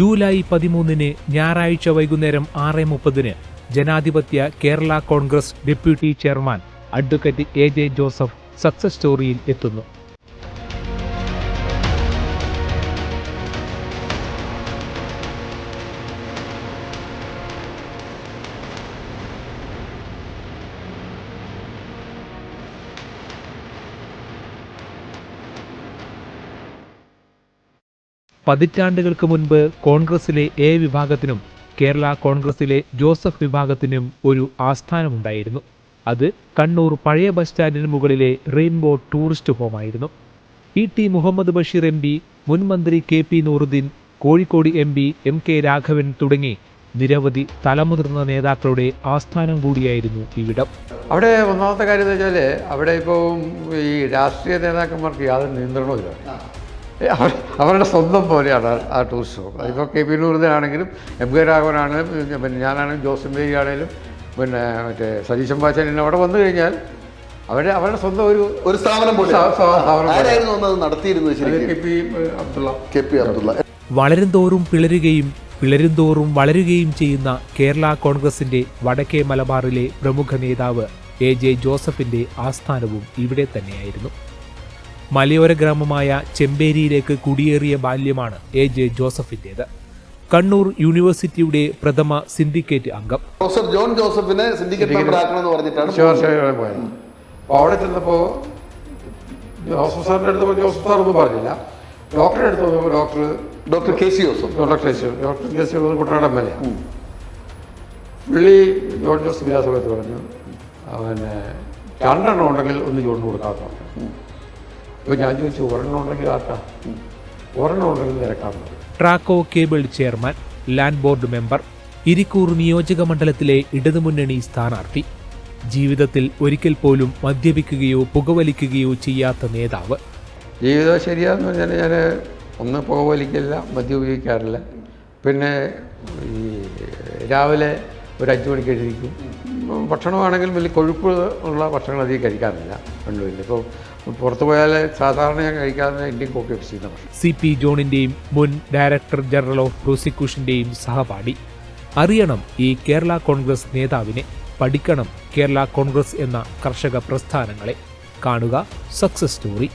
July പതിമൂന്നിന് ഞായറാഴ്ച വൈകുന്നേരം ആറ് മുപ്പതിന് Janadhipathya Kerala Congress deputy chairman advocate A J Joseph success സ്റ്റോറിയിൽ എത്തുന്നു. പതിറ്റാണ്ടുകൾക്ക് മുൻപ് കോൺഗ്രസിലെ എ വിഭാഗത്തിനും കേരള കോൺഗ്രസിലെ ജോസഫ് വിഭാഗത്തിനും ഒരു ആസ്ഥാനമുണ്ടായിരുന്നു. അത് കണ്ണൂർ പഴയ ബസ് സ്റ്റാൻഡിന് മുകളിലെ rainbow tourist ഹോമായിരുന്നു. E T Muhammad Basheer M P മുൻ മന്ത്രി K P Nooruddin Kozhikode M P M K Raghavan തുടങ്ങി നിരവധി തലമുതിർന്ന നേതാക്കളുടെ ആസ്ഥാനം കൂടിയായിരുന്നു ഇവിടം. അവിടെ ഒന്നാമത്തെ കാര്യം എന്ന് വെച്ചാൽ അവിടെ ഇപ്പോൾ ഈ രാഷ്ട്രീയ നേതാക്കന്മാർക്ക് യാതൊരു നിയന്ത്രണവുമില്ല. അവരുടെ സ്വന്തം പോലെയാണ് ആ- ടൂറിസ്റ്റ് ഷോ അതിപ്പോൾ കെ പി നൂറുദ്ദീനാണെങ്കിലും എം കെ രാഘവനാണെങ്കിലും പിന്നെ ഞാനാണെങ്കിലും ജോസഫ് മേരി ആണെങ്കിലും പിന്നെ മറ്റേ സതീശൻ പാച്ചൻ അവിടെ വന്നു കഴിഞ്ഞാൽ അവരുടെ അവരുടെ സ്വന്തം ഒരു ഒരു സ്ഥാപനം നടത്തിയിരുന്നത് അബ്ദുള്ള. വളരുംതോറും പിളരുകയും പിളരുംതോറും വളരുകയും ചെയ്യുന്ന കേരള കോൺഗ്രസിന്റെ വടക്കേ മലബാറിലെ പ്രമുഖ നേതാവ് എ ജെ ജോസഫിന്റെ ആസ്ഥാനവും ഇവിടെ തന്നെയായിരുന്നു. മലയോര ഗ്രാമമായ ചെമ്പേരിയിലേക്ക് കുടിയേറിയ ബാല്യമാണ് എ ജെ ജോസഫിന്റേത്. കണ്ണൂർ യൂണിവേഴ്സിറ്റിയുടെ പ്രഥമ സിൻഡിക്കേറ്റ് അംഗം. പ്രൊഫസർ ജോൺ ജോസഫിനെ സിൻഡിക്കേറ്റ് മെമ്പർ എന്ന് പറഞ്ഞിട്ടാണ് പോയത്. അപ്പോൾ അവിടെ ചെന്നപ്പോൾ ജോസഫ് സാറിന്റെ അടുത്ത് ജോസഫ് സാർ ഒന്നും പറഞ്ഞില്ല. ഡോക്ടറെ അടുത്ത് നോക്കുമ്പോൾ doctor doctor K C Joseph. Doctor Keshu doctor Keshu Kuttanad M L A. പുള്ളി ജോൺ ജോസഫ് ഇല്ലാ പറഞ്ഞു അവന് രണ്ടെണ്ണം ഉണ്ടെങ്കിൽ ഒന്ന് ജോണിന് കൊടുക്കാത്ത അപ്പോൾ ഞാൻ ചോദിച്ചു ഒരെണ്ണം ഉണ്ടെങ്കിൽ ഒരെണ്ണം ഉണ്ടെങ്കിൽ നിരക്കാൻ Traco cable chairman land board member Irikkur നിയോജക മണ്ഡലത്തിലെ ഇടതുമുന്നണി സ്ഥാനാർത്ഥി ജീവിതത്തിൽ ഒരിക്കൽ പോലും മദ്യപിക്കുകയോ പുകവലിക്കുകയോ ചെയ്യാത്ത നേതാവ്. ജീവിതം ശരിയാന്ന് പറഞ്ഞാൽ ഞാൻ ഒന്ന് പുകവലിക്കില്ല മദ്യം ഉപയോഗിക്കാറില്ല. പിന്നെ ഈ രാവിലെ ഒരു അഞ്ച് മണിക്ക് എഴുതിക്കും ഭക്ഷണമാണെങ്കിലും വലിയ കൊഴുപ്പ് ഉള്ള ഭക്ഷണങ്ങൾ അധികം കഴിക്കാറില്ല കണ്ണൂരിൽ ഇപ്പോൾ പുറത്ത് പോയാൽ സാധാരണ ഞാൻ ഇന്ത്യൻ കോഫി ഓഫീസിൽ സി പി ജോണിന്റെയും മുൻ ഡയറക്ടർ ജനറൽ ഓഫ് പ്രോസിക്യൂഷന്റെയും സഹപാഠി. അറിയണം ഈ കേരള കോൺഗ്രസ് നേതാവിനെ പഠിക്കണം കേരള കോൺഗ്രസ് എന്ന കർഷക പ്രസ്ഥാനങ്ങളെ. കാണുക സക്സസ് സ്റ്റോറി.